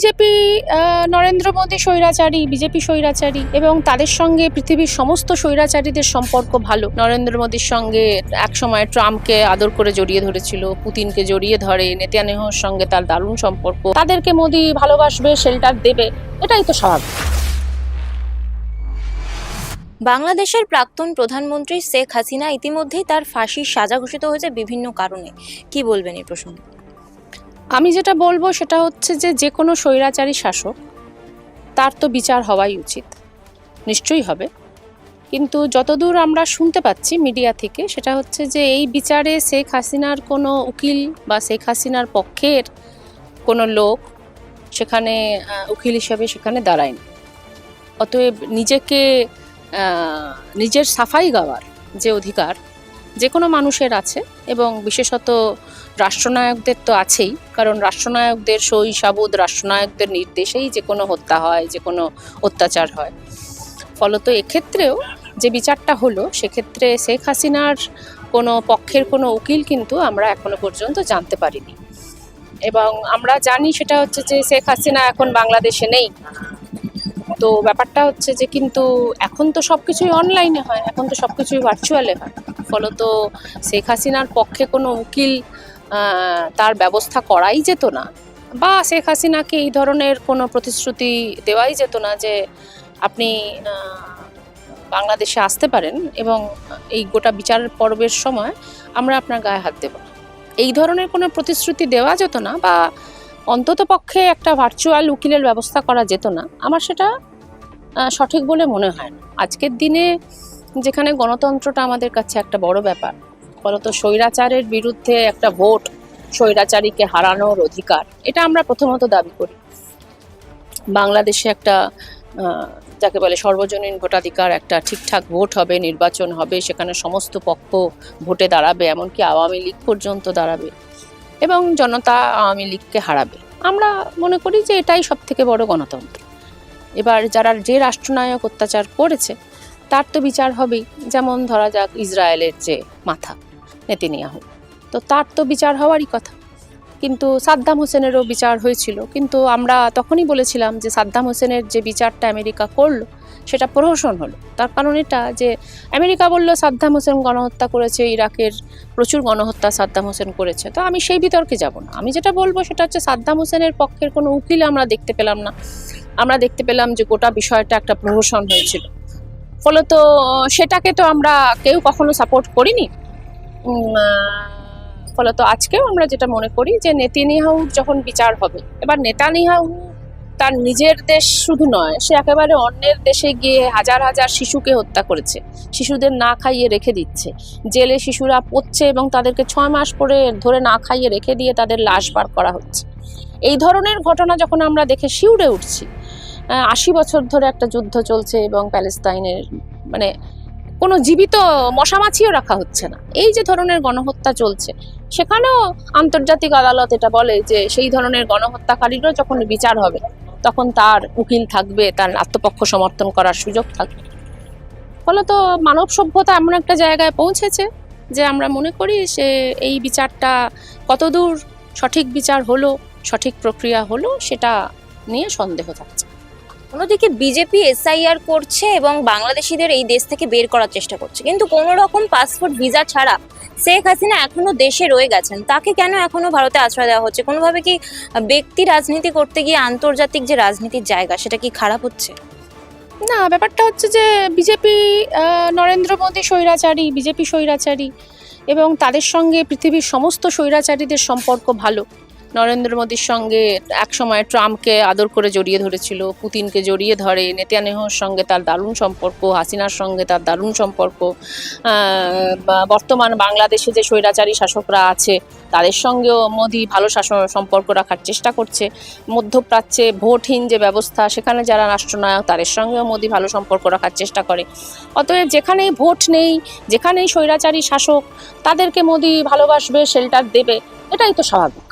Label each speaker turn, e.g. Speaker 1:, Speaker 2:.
Speaker 1: BJP Narendra Modi স্বৈরাচারী, BJP স্বৈরাচারী এবং তাদের সঙ্গে পৃথিবীর সমস্ত স্বৈরাচারীদের সম্পর্ক ভালো। নরেন্দ্র মোদীর সঙ্গে একসময় ট্রাম্পকে আদর করে জড়িয়ে ধরেছিল, পুতিনকে জড়িয়ে ধরে, নেতানিয়াহুর সঙ্গে তার দারুণ সম্পর্ক। তাদেরকে মোদী ভালোবাসবে, শেল্টার দেবে, এটাই তো স্বাভাবিক।
Speaker 2: বাংলাদেশের প্রাক্তন প্রধানমন্ত্রী শেখ হাসিনা ইতিমধ্যেই তার ফাঁসির সাজা ঘোষিত হয়েছে বিভিন্ন কারণে। কি বলবেন এই প্রসঙ্গে?
Speaker 1: আমি যেটা বলব সেটা হচ্ছে যে যে কোনো স্বৈরাচারী শাসক, তার তো বিচার হওয়াই উচিত। নিশ্চয়ই হবে। কিন্তু যতদূর আমরা শুনতে পাচ্ছি মিডিয়া থেকে, সেটা হচ্ছে যে এই বিচারে শেখ হাসিনার কোনো উকিল বা শেখ হাসিনার পক্ষের কোনো লোক সেখানে উকিল হিসাবে সেখানে দাঁড়ায়নি। অতএব নিজেকে নিজের সাফাই গাওয়ার যে অধিকার যে কোনো মানুষের আছে এবং বিশেষত রাষ্ট্রনায়কদের তো আছেই, কারণ রাষ্ট্রনায়কদের সই সাবুদ, রাষ্ট্রনায়কদের নির্দেশেই যে কোনো হত্যা হয় যে কোনো অত্যাচার হয়। ফলত এক্ষেত্রেও যে বিচারটা হলো, সেক্ষেত্রে শেখ হাসিনার কোনো পক্ষের কোনো উকিল কিন্তু আমরা এখনও পর্যন্ত জানতে পারিনি। এবং আমরা জানি সেটা হচ্ছে যে শেখ হাসিনা এখন বাংলাদেশে নেই। তো ব্যাপারটা হচ্ছে যে কিন্তু এখন তো সব কিছুই অনলাইনে হয়, এখন তো সব কিছুই ভার্চুয়ালে হয়। ফলত শেখ হাসিনার পক্ষে কোনো উকিল তার ব্যবস্থা করাই যেত না। বা শেখ হাসিনাকে এই ধরনের কোনো প্রতিশ্রুতি দেওয়াই যেত না যে আপনি বাংলাদেশে আসতে পারেন এবং এই গোটা বিচার পর্বের সময় আমরা আপনার গায়ে হাত দেব। এই ধরনের কোনো প্রতিশ্রুতি দেওয়া যেত না বা অন্তত পক্ষে একটা ভার্চুয়াল উকিলের ব্যবস্থা করা যেত না। আমার সেটা সঠিক বলে মনে হয় না। আজকের দিনে যেখানে গণতন্ত্রটা আমাদের কাছে একটা বড় ব্যাপার। ফলত স্বৈরাচারের বিরুদ্ধে একটা ভোট স্বৈরাচারীকে হারানোর অধিকার, এটা আমরা প্রথমত দাবি করি। বাংলাদেশে একটা যাকে বলে সর্বজনীন ভোটাধিকার, একটা ঠিকঠাক ভোট হবে, নির্বাচন হবে, সেখানে সমস্ত পক্ষ ভোটে দাঁড়াবে, এমনকি আওয়ামী লীগ পর্যন্ত দাঁড়াবে এবং জনতা আওয়ামী লীগকে হারাবে। আমরা মনে করি যে এটাই সব থেকে বড় গণতন্ত্র। এবার যারা যে রাষ্ট্রনায়ক অত্যাচার করেছে তার তো বিচার হবেই, যেমন ধরা যাক ইসরায়েলের যে মাথা, নেতিনিয়াহু। তো তার তো বিচার হওয়ারই কথা। কিন্তু সাদ্দাম হোসেনেরও বিচার হয়েছিল। কিন্তু আমরা তখনই বলেছিলাম যে সাদ্দাম হোসেনের যে বিচারটা আমেরিকা করল, সেটা প্রহসন হলো। তার কারণ এটা যে আমেরিকা বলল, সাদ্দাম হোসেন গণহত্যা করেছে, ইরাকের প্রচুর গণহত্যা সাদ্দাম হোসেন করেছে। তো আমি সেই বিতর্কে যাব না। আমি যেটা বলব সেটা হচ্ছে সাদ্দাম হোসেনের পক্ষের কোনো উকিল আমরা দেখতে পেলাম না। আমরা দেখতে পেলাম যে গোটা বিষয়টা একটা প্রহসন হয়েছিল। ফলত সেটাকে তো আমরা কেউ কখনো সাপোর্ট করিনি। ফলত আজকেও আমরা যেটা মনে করি যে নেতানিয়াহুর যখন বিচার হবে, এবার নেতানিয়াহু তার নিজের দেশ শুধু নয়, সে একেবারে অন্যের দেশে গিয়ে হাজার হাজার শিশুকে হত্যা করেছে, শিশুদের না খাইয়ে রেখে দিচ্ছে। জেলে শিশুরা পড়ছে এবং তাদেরকে ছয় মাস পরে ধরে না খাইয়ে রেখে দিয়ে তাদের লাশ বার করা হচ্ছে। এই ধরনের ঘটনা যখন আমরা দেখে শিউরে উঠছি আশি বছর ধরে একটা যুদ্ধ চলছে এবং প্যালেস্তাইনের মানে কোনো জীবিত মশামাছিও রাখা হচ্ছে না। এই যে ধরনের গণহত্যা চলছে, সেখানেও আন্তর্জাতিক আদালত এটা বলে যে সেই ধরনের গণহত্যাকারীরও যখন বিচার হবে, তখন তার উকিল থাকবে, তার আত্মপক্ষ সমর্থন করার সুযোগ থাকবে। ফলত মানব সভ্যতা এমন একটা জায়গায় পৌঁছেছে যে আমরা মনে করি সে এই বিচারটা কতদূর সঠিক বিচার হলো, সঠিক প্রক্রিয়া হলো, সেটা নিয়ে সন্দেহ থাকছে।
Speaker 2: অন্যদিকে বিজেপি, এসআইআর করছে এবং বাংলাদেশিদের এই দেশ থেকে বের করার চেষ্টা করছে। কিন্তু কোনো রকম পাসপোর্ট, ভিসা ছাড়া শেখ হাসিনা এখনও দেশে রয়ে গেছেন। তাকে কেন এখনও ভারতে আশ্রয় দেওয়া হচ্ছে? কোনোভাবে কি ব্যক্তি রাজনীতি করতে গিয়ে আন্তর্জাতিক যে রাজনীতির জায়গা, সেটা কি খারাপ হচ্ছে?
Speaker 1: না, ব্যাপারটা হচ্ছে যে বিজেপি নরেন্দ্র মোদী স্বৈরাচারী, বিজেপি স্বৈরাচারী এবং তাদের সঙ্গে পৃথিবীর সমস্ত স্বৈরাচারীদের সম্পর্ক ভালো। নরেন্দ্র মোদীর সঙ্গে একসময় ট্রাম্পকে আদর করে জড়িয়ে ধরেছিল, পুতিনকে জড়িয়ে ধরে নেতানিয়াহুর সঙ্গে তার দারুণ সম্পর্ক, হাসিনার সঙ্গে তার দারুণ সম্পর্ক বর্তমান বাংলাদেশে যে স্বৈরাচারী শাসকরা আছে, তাদের সঙ্গেও মোদী ভালো শাসন, সম্পর্ক রাখার চেষ্টা করছে। মধ্যপ্রাচ্যে ভোটহীন যে ব্যবস্থা, সেখানে যারা রাষ্ট্রনায়ক, তাদের সঙ্গেও মোদী ভালো সম্পর্ক রাখার চেষ্টা করে। অতএব যেখানেই ভোট নেই, যেখানেই স্বৈরাচারী শাসক, তাদেরকে মোদী ভালোবাসবে, শেল্টার দেবে, এটাই তো স্বাভাবিক।